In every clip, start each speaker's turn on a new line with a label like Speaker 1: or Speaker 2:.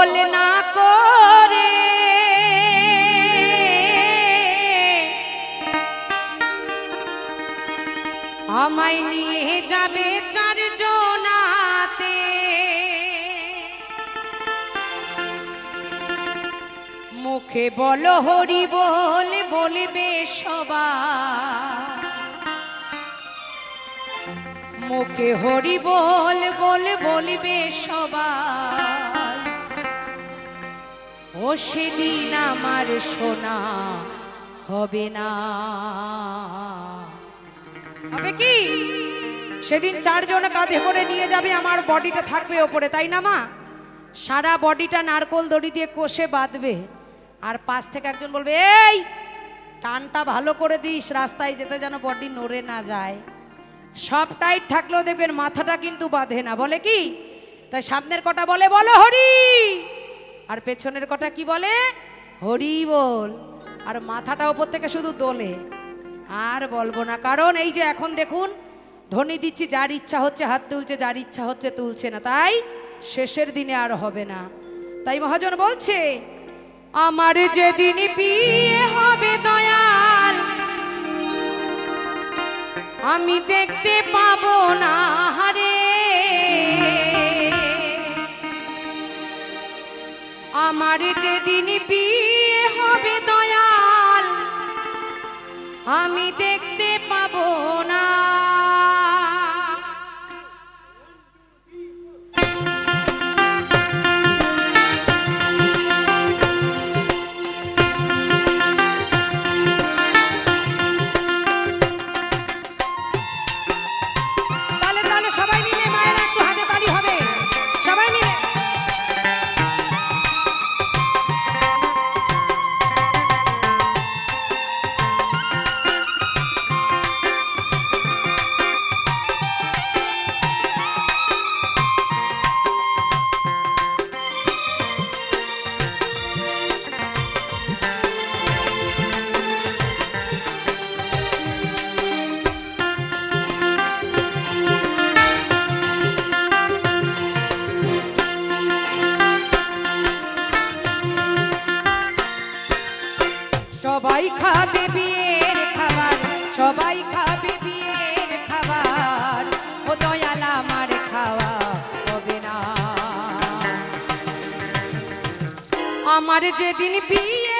Speaker 1: দোল না করে। আমায় নিয়ে যাবে চারজনাতে। মুখে বলো, হরি বল, বলবে সবা মুখে হরি বল বল, বলবে সবাই। ও সেদিন আমার সোনা হবে না। হবে কি? সেদিন চারজন কাঁধে করে নিয়ে যাবে, আমার বডিটা থাকবে ওপরে, তাই না মা? সারা বডিটা নারকোল দড়ি দিয়ে কষে বাঁধবে, আর পাশ থেকে একজন বলবে, এই, টানটা ভালো করে দিস, রাস্তায় যেতে যেন বডি নড়ে না যায়। সব টাইট থাকলেও দেখবেন মাথাটা কিন্তু বাঁধে না, বলে কি? তাই সামনের কটা বলে, বলো হরি! আর পেছনের কথা কি বলে? হরি বল। আর মাথাটা ওপর থেকে শুধু দোলে। আর বলব না, কারণ এই যে এখন দেখুন ধ্বনি দিচ্ছি, যার ইচ্ছা হচ্ছে হাত তুলছে, যার ইচ্ছা হচ্ছে তুলছে না, তাই শেষের দিনে আর হবে না। তাই মহাজন বলছে, আমার যেদিন বিয়ে হবে দয়াল, আমি দেখতে পাবো না হারে। আমার যেদিন বিয়ে হবে দয়াল আমি দেখতে পাবো না। খাবে বিয়ের খাবার, সবাই খাবে বিয়ের খাবার। ও দয়াল আমার খাওয়া হবে না। আমার যেদিন বিয়ে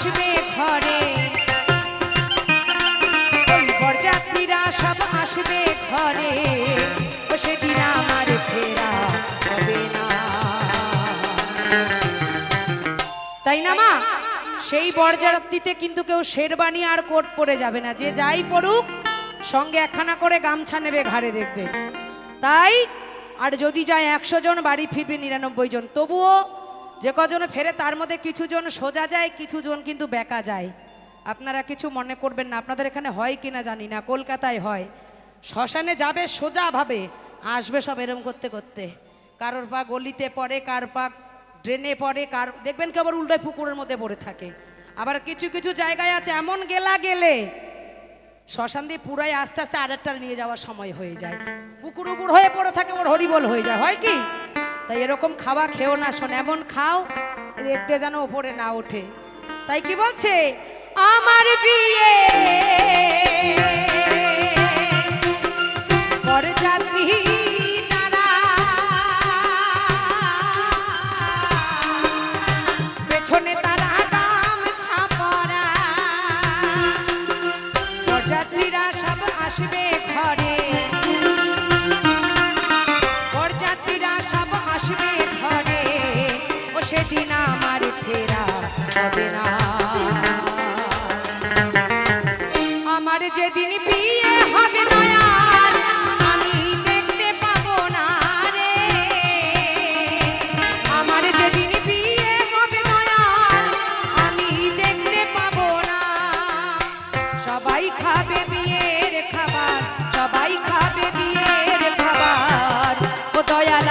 Speaker 1: আসবে ঘরে। বরযাত্রীরা সব আসবে ঘরে। সেদিন আমার ফেরা হবে না। তাই না মা? সেই বরযাত্রীতে কিন্তু কেউ শেরবানি আর কোট পরে যাবে না। যে যাই পড়ুক, সঙ্গে একখানা করে গামছা নেবে ঘাড়ে দেখবে। তাই, আর যদি যায় একশো জন, বাড়ি ফিরবে নিরানব্বই জন। তবুও যে কজন ফেরে তার মধ্যে কিছু জন সোজা যায় কিছু জন কিন্তু বেকা যায়। আপনারা কিছু মনে করবেন না, আপনাদের এখানে হয় কিনা জানি না, কলকাতায় হয়। শ্মশানে যাবে সোজা ভাবে, আসবে সব এরম করতে করতে। কারোর পা গলিতে পড়ে, কার পা ড্রেনে পড়ে, কার দেখবেন কি আবার উল্টায় পুকুরের মধ্যে পড়ে থাকে। আবার কিছু কিছু জায়গায় আছে, এমন গেলা গেলে শ্মশান দিয়ে পুরাই আস্তে আস্তে আরেকটা নিয়ে যাওয়ার সময় হয়ে যায়। পুকুর উপর হয়ে পড়ে থাকে, ওর হরিবল হয়ে যায়। হয় কি? তাই এরকম খাওয়া খেও না, শোন, এমন খাও দেখতে যেন ওপরে না ওঠে। তাই কি বলছে? আমার বিয়ে পরে যারা সেদিন আমার ফেরা হবে না। আমার যেদিন বিয়ে হবে নয়ার আমি দেখতে পাবো না রে। আমার যেদিন বিয়ে হবে নয়ার আমি দেখতে পাবো না। সবাই খাবে বিয়ের খাবার, সবাই খাবে বিয়ের খাবার। ও দয়াল